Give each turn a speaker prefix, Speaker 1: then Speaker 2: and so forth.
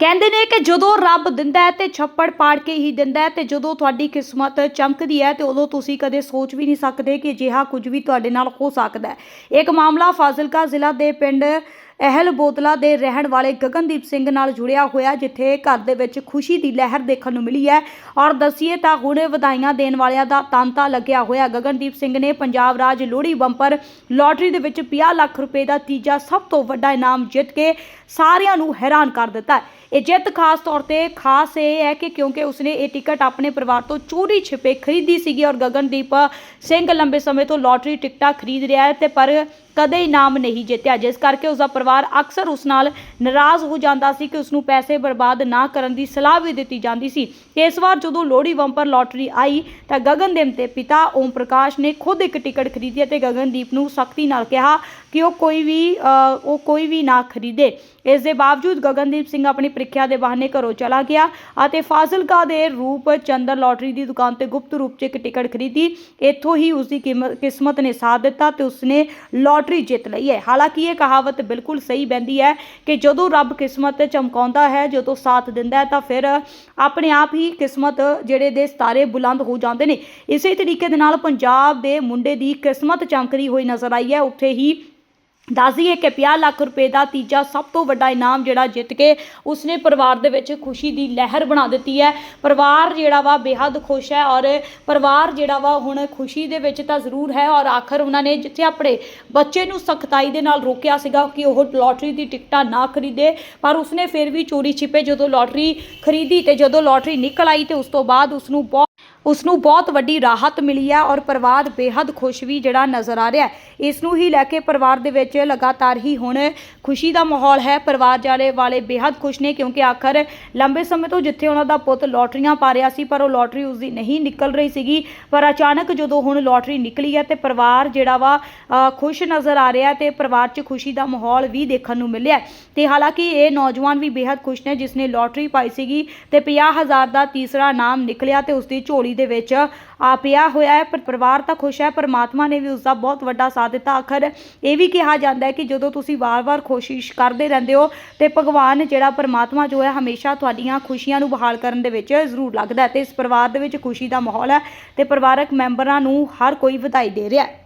Speaker 1: ਕਹਿੰਦੇ ਨੇ ਕਿ ਜਦੋਂ ਰੱਬ ਦਿੰਦਾ ਹੈ ਤੇ ਛੱਪੜ ਪਾੜ ਕੇ ਹੀ ਦਿੰਦਾ ਹੈ ਤੇ ਜਦੋਂ ਤੁਹਾਡੀ ਕਿਸਮਤ ਚਮਕਦੀ ਹੈ ਤੇ ਉਦੋਂ ਤੁਸੀਂ ਕਦੇ ਸੋਚ ਵੀ ਨਹੀਂ ਸਕਦੇ ਕਿ ਅਜਿਹਾ ਕੁਝ ਵੀ ਤੁਹਾਡੇ ਨਾਲ ਹੋ ਸਕਦਾ ਹੈ। ਇੱਕ ਮਾਮਲਾ ਫਾਜ਼ਿਲਕਾ ਜ਼ਿਲ੍ਹਾ ਦੇ ਪਿੰਡ ਅਹਿਲ ਬੋਤਲਾ ਦੇ ਰਹਿਣ ਵਾਲੇ ਗਗਨਦੀਪ ਸਿੰਘ ਨਾਲ ਜੁੜਿਆ ਹੋਇਆ, ਜਿੱਥੇ ਘਰ ਦੇ ਵਿੱਚ ਖੁਸ਼ੀ ਦੀ ਲਹਿਰ ਦੇਖਣ ਨੂੰ ਮਿਲੀ ਹੈ। ਔਰ ਦਸੀਏ ਤਾਂ ਹੁਣ ਵਧਾਈਆਂ ਦੇਣ ਵਾਲਿਆਂ ਦਾ ਤਾਂਤਾ ਲੱਗਿਆ ਹੋਇਆ। ਗਗਨਦੀਪ ਸਿੰਘ ਨੇ ਪੰਜਾਬ ਰਾਜ ਲੋਹੜੀ ਬੰਪਰ ਲਾਟਰੀ ਦੇ ਵਿੱਚ 50 ਲੱਖ ਰੁਪਏ ਦਾ ਤੀਜਾ ਸਭ ਤੋਂ ਵੱਡਾ ਇਨਾਮ ਜਿੱਤ ਕੇ ਸਾਰਿਆਂ ਨੂੰ ਹੈਰਾਨ ਕਰ ਦਿੱਤਾ ਇਹ ਜਿੱਤ ਖਾਸ ਤੌਰ ਤੇ ਖਾਸ ਇਹ ਹੈ ਕਿ ਕਿਉਂਕਿ ਉਸਨੇ ਇਹ ਟਿਕਟ ਆਪਣੇ ਪਰਿਵਾਰ ਤੋਂ ਚੋਰੀ ਛਿਪੇ ਖਰੀਦੀ ਸੀਗੀ ਔਰ ਗਗਨਦੀਪ ਸਿੰਘ ਲੰਬੇ ਸਮੇਂ ਤੋਂ ਲਾਟਰੀ ਟਿਕਟਾਂ ਖਰੀਦ ਰਿਹਾ ਹੈ ਤੇ ਪਰ ਕਦੇ ਇਨਾਮ ਨਹੀਂ ਜਿੱਤਿਆ। ਜਿਸ ਕਰਕੇ ਉਸਦਾ ਪਰਿਵਾਰ ਅਕਸਰ ਉਸ ਨਾਲ ਨਾਰਾਜ਼ ਹੋ ਜਾਂਦਾ ਸੀ ਕਿ ਉਸ ਨੂੰ ਪੈਸੇ ਬਰਬਾਦ ਨਾ ਕਰਨ ਦੀ ਸਲਾਹ ਵੀ ਦਿੱਤੀ ਜਾਂਦੀ ਸੀ। ਤੇ ਇਸ ਵਾਰ ਜਦੋਂ ਲੋਹੜੀ ਬੰਪਰ ਲਾਟਰੀ ਆਈ ਤਾਂ ਗਗਨਦੀਪ ਦੇ ਪਿਤਾ ਓਮ ਪ੍ਰਕਾਸ਼ ਨੇ ਖੁਦ ਇੱਕ ਟਿਕਟ ਖਰੀਦੀ ਅਤੇ ਗਗਨਦੀਪ ਨੂੰ ਸਖਤੀ ਨਾਲ ਕਿਹਾ ਕਿ ਉਹ ਕੋਈ ਵੀ ਉਹ ਕੋਈ ਵੀ ਨਾ ਖਰੀਦੇ। ਇਸ ਦੇ ਬਾਵਜੂਦ ਗਗਨਦੀਪ ਸਿੰਘ ਆਪਣੀ ਪ੍ਰੀਖਿਆ ਦੇ ਬਹਾਨੇ ਘਰੋਂ ਚਲਾ ਗਿਆ ਅਤੇ ਫਾਜ਼ਿਲਕਾ ਦੇ ਰੂਪ ਚੰਦਰ ਲਾਟਰੀ ਦੀ ਦੁਕਾਨ ਤੇ ਗੁਪਤ ਰੂਪ 'ਚ ਇੱਕ ਟਿਕਟ ਖਰੀਦੀ। ਇੱਥੋਂ ਹੀ ਉਸ ਦੀ ਕਿਸਮਤ ਨੇ ਸਾਥ ਦਿੱਤਾ ਤੇ ਉਸਨੇ ਲਾਟਰੀ ਜਿੱਤ ਲਈ ਹੈ। ਹਾਲਾਂਕਿ ਇਹ ਕਹਾਵਤ ਬਿਲਕੁਲ ਸਹੀ ਬੈਂਦੀ ਹੈ ਕਿ ਜਦੋਂ ਰੱਬ ਕਿਸਮਤ ਚਮਕਾਉਂਦਾ ਹੈ, ਜਦੋਂ ਸਾਥ ਦਿੰਦਾ ਹੈ, ਤਾਂ ਫਿਰ ਆਪਣੇ ਆਪ ਹੀ ਕਿਸਮਤ ਜਿਹੜੇ ਦੇ ਸਿਤਾਰੇ ਬੁਲੰਦ ਹੋ ਜਾਂਦੇ ਨੇ। ਇਸੇ ਤਰੀਕੇ ਦੇ ਨਾਲ ਪੰਜਾਬ ਦੇ ਮੁੰਡੇ ਦੀ ਕਿਸਮਤ ਚਮਕਦੀ ਹੋਈ ਨਜ਼ਰ ਆਈ ਹੈ। ਉੱਥੇ ਹੀ ਦੱਸ ਦਈਏ ਕਿ 50 ਲੱਖ ਰੁਪਏ ਦਾ ਤੀਜਾ ਸਭ ਤੋਂ ਵੱਡਾ ਇਨਾਮ ਜਿਹੜਾ ਜਿੱਤ ਕੇ ਉਸਨੇ ਪਰਿਵਾਰ ਦੇ ਵਿੱਚ ਖੁਸ਼ੀ ਦੀ ਲਹਿਰ ਬਣਾ ਦਿੱਤੀ ਹੈ। ਪਰਿਵਾਰ ਜਿਹੜਾ ਵਾ ਬੇਹੱਦ ਖੁਸ਼ ਹੈ ਔਰ ਪਰਿਵਾਰ ਜਿਹੜਾ ਵਾ ਹੁਣ ਖੁਸ਼ੀ ਦੇ ਵਿੱਚ ਤਾਂ ਜ਼ਰੂਰ ਹੈ ਔਰ ਆਖਰ ਉਹਨਾਂ ਨੇ ਜਿੱਥੇ ਆਪਣੇ ਬੱਚੇ ਨੂੰ ਸਖਤਾਈ ਦੇ ਨਾਲ ਰੋਕਿਆ ਸੀਗਾ ਕਿ ਉਹ ਲੋਟਰੀ ਦੀ ਟਿਕਟਾਂ ਨਾ ਖਰੀਦੇ, ਪਰ ਉਸਨੇ ਫਿਰ ਵੀ ਚੋਰੀ ਛਿਪੇ ਜਦੋਂ ਲੋਟਰੀ ਖਰੀਦੀ ਤੇ ਜਦੋਂ ਲੋਟਰੀ ਨਿਕਲ ਆਈ ਤੇ ਉਸ ਤੋਂ ਬਾਅਦ ਉਸ ਨੂੰ ਬਹੁਤ ਉਸ ਨੂੰ ਬਹੁਤ ਵੱਡੀ ਰਾਹਤ ਮਿਲੀ ਹੈ ਔਰ ਪਰਿਵਾਰ ਬੇਹੱਦ ਖੁਸ਼ ਵੀ ਜਿਹੜਾ ਨਜ਼ਰ ਆ ਰਿਹਾ ਹੈ। ਇਸ ਨੂੰ ਹੀ ਲੈ ਕੇ ਪਰਿਵਾਰ ਦੇ ਵਿੱਚ ਲਗਾਤਾਰ ਹੀ ਹੁਣ ਖੁਸ਼ੀ ਦਾ ਮਾਹੌਲ ਹੈ। ਪਰਿਵਾਰ ਜਾਲੇ ਵਾਲੇ ਬੇਹੱਦ ਖੁਸ਼ ਨੇ ਕਿਉਂਕਿ ਆਖਰ ਲੰਬੇ ਸਮੇਂ ਤੋਂ ਜਿੱਥੇ ਉਹਨਾਂ ਦਾ ਪੁੱਤ ਲੋਟਰੀਆਂ ਪਾ ਰਿਹਾ ਸੀ ਪਰ ਉਹ ਲੋਟਰੀ ਉਸ ਦੀ ਨਹੀਂ ਨਿਕਲ ਰਹੀ ਸੀਗੀ। ਪਰ ਅਚਾਨਕ ਜਦੋਂ ਹੁਣ ਲੋਟਰੀ ਨਿਕਲੀ ਹੈ ਤੇ ਪਰਿਵਾਰ ਜਿਹੜਾ ਵਾ ਅ, ਖੁਸ਼ ਨਜ਼ਰ ਆ ਰਿਹਾ ਤੇ ਪਰਿਵਾਰ 'ਚ ਖੁਸ਼ੀ ਦਾ ਮਾਹੌਲ ਵੀ ਦੇਖਣ ਨੂੰ ਮਿਲਿਆ ਹੈ। ਤੇ ਹਾਲਾਂਕਿ ਇਹ ਨੌਜਵਾਨ ਵੀ ਬੇਹੱਦ ਖੁਸ਼ ਨੇ ਜਿਸ ਨੇ ਲੋਟਰੀ ਪਾਈ ਸੀਗੀ ਤੇ 50000 ਦਾ ਤੀਸਰਾ ਨਾਮ ਨਿਕਲਿਆ ਤੇ ਉਸ ਦੀ ਝੋਲੀ ਦੇ ਵਿੱਚ ਆ ਪਿਆ ਹੋਇਆ ਹੈ, ਪਰ ਪਰਿਵਾਰ ਤਾਂ ਖੁਸ਼ ਹੈ, ਪਰਮਾਤਮਾ ਨੇ ਵੀ ਉਸ ਦਾ ਬਹੁਤ ਵੱਡਾ ਸਾਥ ਦਿੱਤਾ। ਆਖਰ ਇਹ ਵੀ ਕਿਹਾ ਜਾਂਦਾ ਹੈ ਕਿ ਜਦੋਂ ਤੁਸੀਂ ਵਾਰ-ਵਾਰ ਕੋਸ਼ਿਸ਼ ਕਰਦੇ ਰਹਿੰਦੇ ਹੋ ਤੇ ਭਗਵਾਨ ਜਿਹੜਾ ਪਰਮਾਤਮਾ ਜੋ ਹੈ, ਹਮੇਸ਼ਾ ਤੁਹਾਡੀਆਂ ਖੁਸ਼ੀਆਂ ਨੂੰ ਬਹਾਲ ਕਰਨ ਦੇ ਵਿੱਚ ਜ਼ਰੂਰ ਲੱਗਦਾ ਹੈ ਤੇ ਇਸ ਪਰਿਵਾਰ ਦੇ ਵਿੱਚ ਖੁਸ਼ੀ ਦਾ ਮਾਹੌਲ ਹੈ ਤੇ ਪਰਿਵਾਰਕ ਮੈਂਬਰਾਂ ਨੂੰ ਹਰ ਕੋਈ ਵਧਾਈ ਦੇ ਰਿਹਾ ਹੈ।